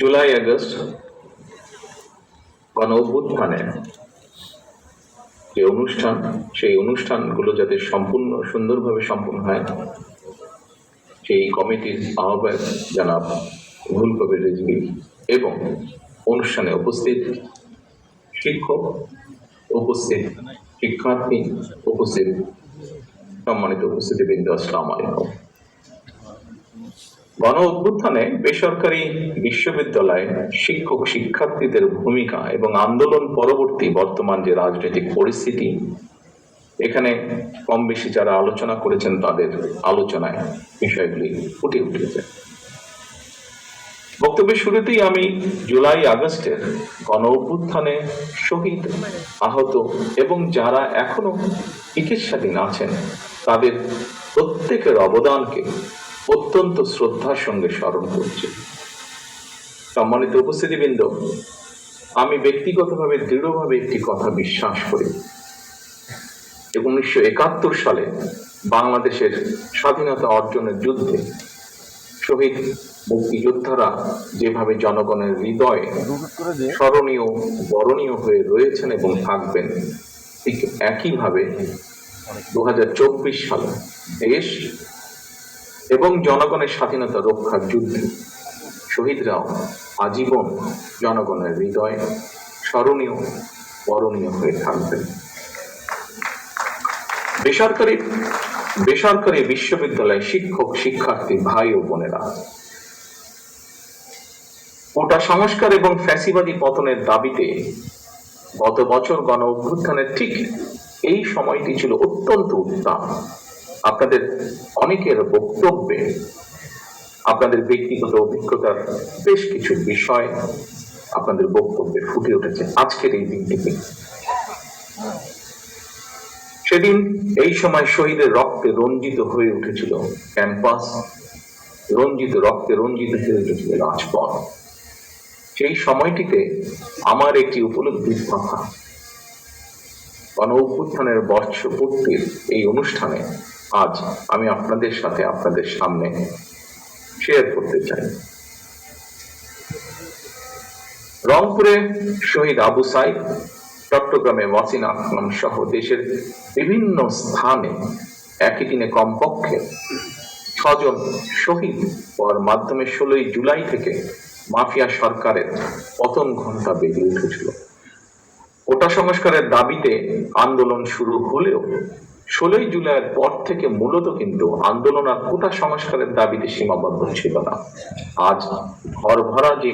July, August গণ অভ্যুত্থানে যে অনুষ্ঠান, সেই অনুষ্ঠানগুলো যাতে সম্পূর্ণ, সুন্দরভাবে সম্পূর্ণ হয়, সেই কমিটির আহ্বায়ক জানাব রুহুল কবির রিজভি এবং অনুষ্ঠানে উপস্থিত শিক্ষক, উপস্থিত শিক্ষার্থী, উপস্থিত সম্মানিত উপস্থিতিবৃন্দ, আসসালাম আলাইকুম। গণ অভ্যুত্থানে বেসরকারি বিশ্ববিদ্যালয়ে শিক্ষক শিক্ষার্থীদের ভূমিকা এবং আন্দোলন পরবর্তী বর্তমান যে রাজনৈতিক পরিস্থিতি, এখানে কম বেশি যারা আলোচনা করেছেন তাদের আলোচনায় বিষয়গুলি ফুটে উঠেছে। বক্তব্যের শুরুতেই আমি জুলাই আগস্টের গণ অভ্যুত্থানে শহীদ, আহত এবং যারা এখনও চিকিৎসাধীন আছেন, তাদের প্রত্যেকের অবদানকে অত্যন্ত শ্রদ্ধার সঙ্গে স্মরণ করছি। সম্মানিত উপস্থিতিবৃন্দ, আমি ব্যক্তিগতভাবে দৃঢ়ভাবে একটি কথা বিশ্বাস করি। উনিশশো একাত্তর সালে বাংলাদেশের স্বাধীনতা অর্জনের যুদ্ধে শহীদ মুক্তিযোদ্ধারা যেভাবে জনগণের হৃদয়ে স্মরণীয়, বরণীয় হয়ে রয়েছেন এবং থাকবেন, ঠিক একইভাবে দু হাজার চব্বিশ সালে দেশ এবং জনগণের স্বাধীনতা রক্ষার যুদ্ধে শহীদরাও আজীবন জনগণের হৃদয়ে স্মরণীয়, বরণীয় হয়ে থাকবেন বেসরকারি বেসরকারি বিশ্ববিদ্যালয়ে শিক্ষক, শিক্ষার্থী ভাই ও বোনেরা কোটা সংস্কার এবং ফ্যাসিবাদী পতনের দাবিতে গত বছর গণ অভ্যুত্থানের ঠিক এই সময়টি ছিল অত্যন্ত উত্তাপ। আপনাদের অনেকের বক্তব্যে আপনাদের ব্যক্তিগত অভিজ্ঞতার বেশ কিছু বিষয় আপনাদের বক্তব্যে ফুটে উঠেছে আজকের এই দিনটিতে। সেদিন এই সময় শহীদের রক্তে রঞ্জিত হয়ে উঠেছিল ক্যাম্পাস, রঞ্জিত রক্তে রঞ্জিত হয়ে উঠেছিল রাজপথ। সেই সময়টিতে আমার একটি উপলব্ধির কথা। গণ অভ্যুত্থানের বর্ষপূর্তির এই অনুষ্ঠানে আজ আমি আপনাদের সাথে আপনাদের সামনে শেয়ার করতে চাই। রংপুরে শহীদ আবু সাইদ, চট্টগ্রামে ওয়াসিন আকরাম সহ দেশের বিভিন্ন স্থানে একই দিনে কমপক্ষে ছজন শহীদ হওয়ার মাধ্যমে ষোলোই জুলাই থেকে মাফিয়া সরকারের পতন ঘণ্টা বেজে উঠেছিল। কোটা সংস্কারের দাবিতে আন্দোলন শুরু হলেও ষোলোই জুলাইয়ের পর থেকে মূলত কিন্তু আন্দোলন আর কোটা সংস্কারের দাবিতে সীমাবদ্ধ ছিল না। আজ ঘর ভরা যে